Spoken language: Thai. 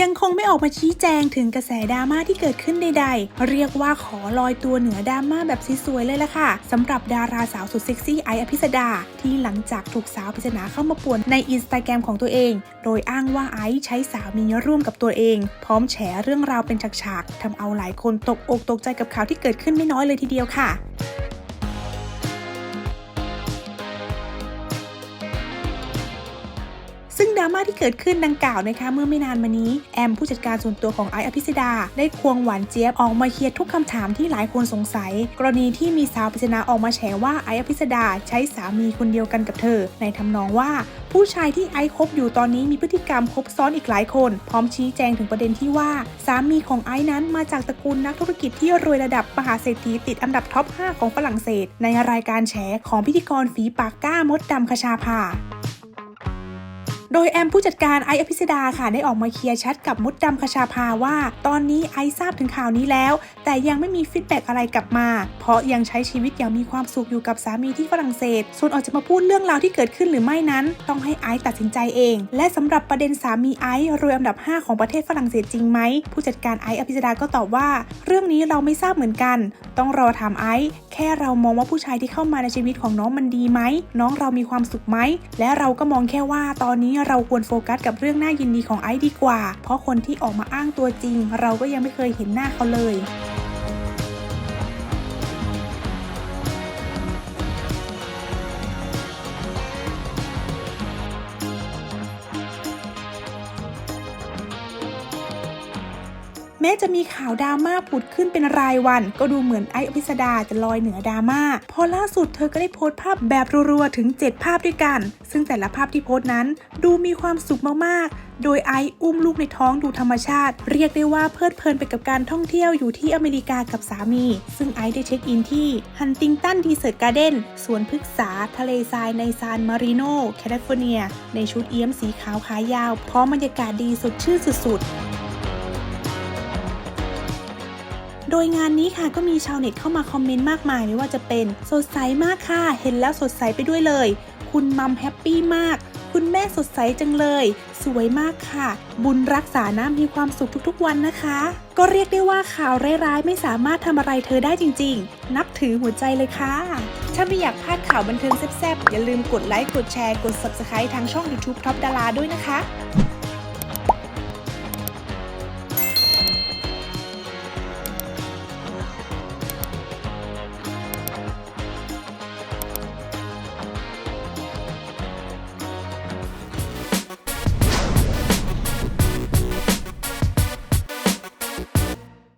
ยังคงไม่ออกมาชี้แจงถึงกระแสดราม่าที่เกิดขึ้นใดๆ เรียกว่าขอลอยตัวเหนือดราม่าแบบสวยๆเลยล่ะค่ะสำหรับดาราสาวสุดเซ็กซี่ไออภิสดา ที่หลังจากถูกสาวปริศนาเข้ามาป่วนในอินสตาแกรมของตัวเอง โดยอ้างว่าไอซ์ใช้สามีร่วมกับตัวเอง พร้อมแฉเรื่องราวเป็นฉากๆทำเอาหลายคนตกอกตกใจกับข่าวที่เกิดขึ้นไม่น้อยเลยทีเดียวค่ะ ราม่าที่เกิดขึ้นดังกล่าวนะคะเมื่อไม่นานมานี้แอมผู้จัดการส่วนตัวของไอซ์อภิสดา ได้ควงหวานเจี๊ยบออกมาเคลียร์ทุกคำถามที่หลายคนสงสัย กรณีที่มีสาวปริศนาออกมาแฉว่าไอซ์อภิสดาใช้สามีคนเดียวกันกับเธอ ในทำนองว่า ผู้ชายที่ไอซ์คบอยู่ตอนนี้มีพฤติกรรมคบซ้อนอีกหลายคน พร้อมชี้แจงถึงประเด็นที่ว่า สามีของไอซ์นั้นมาจากตระกูลนักธุรกิจที่รวยระดับมหาเศรษฐีติดอันดับท็อป 5 ของฝรั่งเศส ในรายการแฉของพิธีกรฝีปากกล้ามดดำคชาภา โดยแอมผู้จัดการไออภิสดาค่ะได้ออกมาเคลียร์ชัดกับมดดำคชาภาว่า ตอนนี้ไอซ์ทราบถึงข่าวนี้แล้ว แต่ยังไม่มีฟีดแบ็กอะไรกลับมา เพราะยังใช้ชีวิตอย่างมีความสุขอยู่กับสามีที่ฝรั่งเศส ส่วนออกจะมาพูดเรื่องราวที่เกิดขึ้นหรือไม่นั้น ต้องให้ไอซ์ตัดสินใจเอง และสำหรับประเด็นสามีไอซ์รวยอันดับ 5 ของประเทศฝรั่งเศสจริงไหมผู้จัดการไออภิสดาก็ตอบว่า เรื่องนี้เราไม่ทราบเหมือนกัน ต้องรอถามไอซ์แค่เรามองว่าผู้ชายที่เข้ามาในชีวิตของน้องมันดีไหมน้องเรามีความสุขไหมและเราก็มองแค่ว่าตอนนี้เราควรโฟกัสกับเรื่องน่ายินดีของไอซ์ดีกว่า เพราะคนที่ออกมาอ้างตัวจริง เราก็ยังไม่เคยเห็นหน้าเขาเลย ม้จะมีข่าวดราม่าผุดขึ้นเป็นรายวัน ก็ดูเหมือนไออภิสดาจะลอยเหนือดราม่าพอล่าสุดเธอก็ได้โพสต์ภาพแบบรัวๆถึง 7 ภาพด้วยกัน ซึ่งแต่ละภาพที่โพสต์นั้นดูมีความสุขมากๆโดยไออุ้มลูกในท้องดูธรรมชาติ เรียกได้ว่าเพลิดเพลินไปกับการท่องเที่ยวอยู่ที่อเมริกากับสามี ซึ่งไอได้เช็คอินที่ฮันติงตันดีเซอร์การ์เดนสวนพฤกษา ทะเลทรายในซานมาริโนแคลิฟอร์เนีย ในชุดเอี้ยมสีขาวขายาว พร้อมบรรยากาศดีสดชื่นสุดๆ โดยงานนี้ค่ะก็มีชาวเน็ตเข้ามาคอมเมนต์มากมายไม่ว่าจะเป็นสดใสมากค่ะ เห็นแล้วสดใสไปด้วยเลย คุณมัมแฮปปี้มาก คุณแม่สดใสจังเลย สวยมากค่ะ บุญรักษานะมีความสุขทุกๆ วันนะคะ ก็เรียกได้ว่าข่าวร้ายๆ ไม่สามารถทำอะไรเธอได้จริง ๆ นับถือหัวใจเลยค่ะ ถ้าไม่อยากพลาดข่าวบันเทิงแซ่บๆอย่าลืมกดไลค์กดแชร์กด Subscribe ทางช่อง YouTube Top ดาราด้วยนะคะ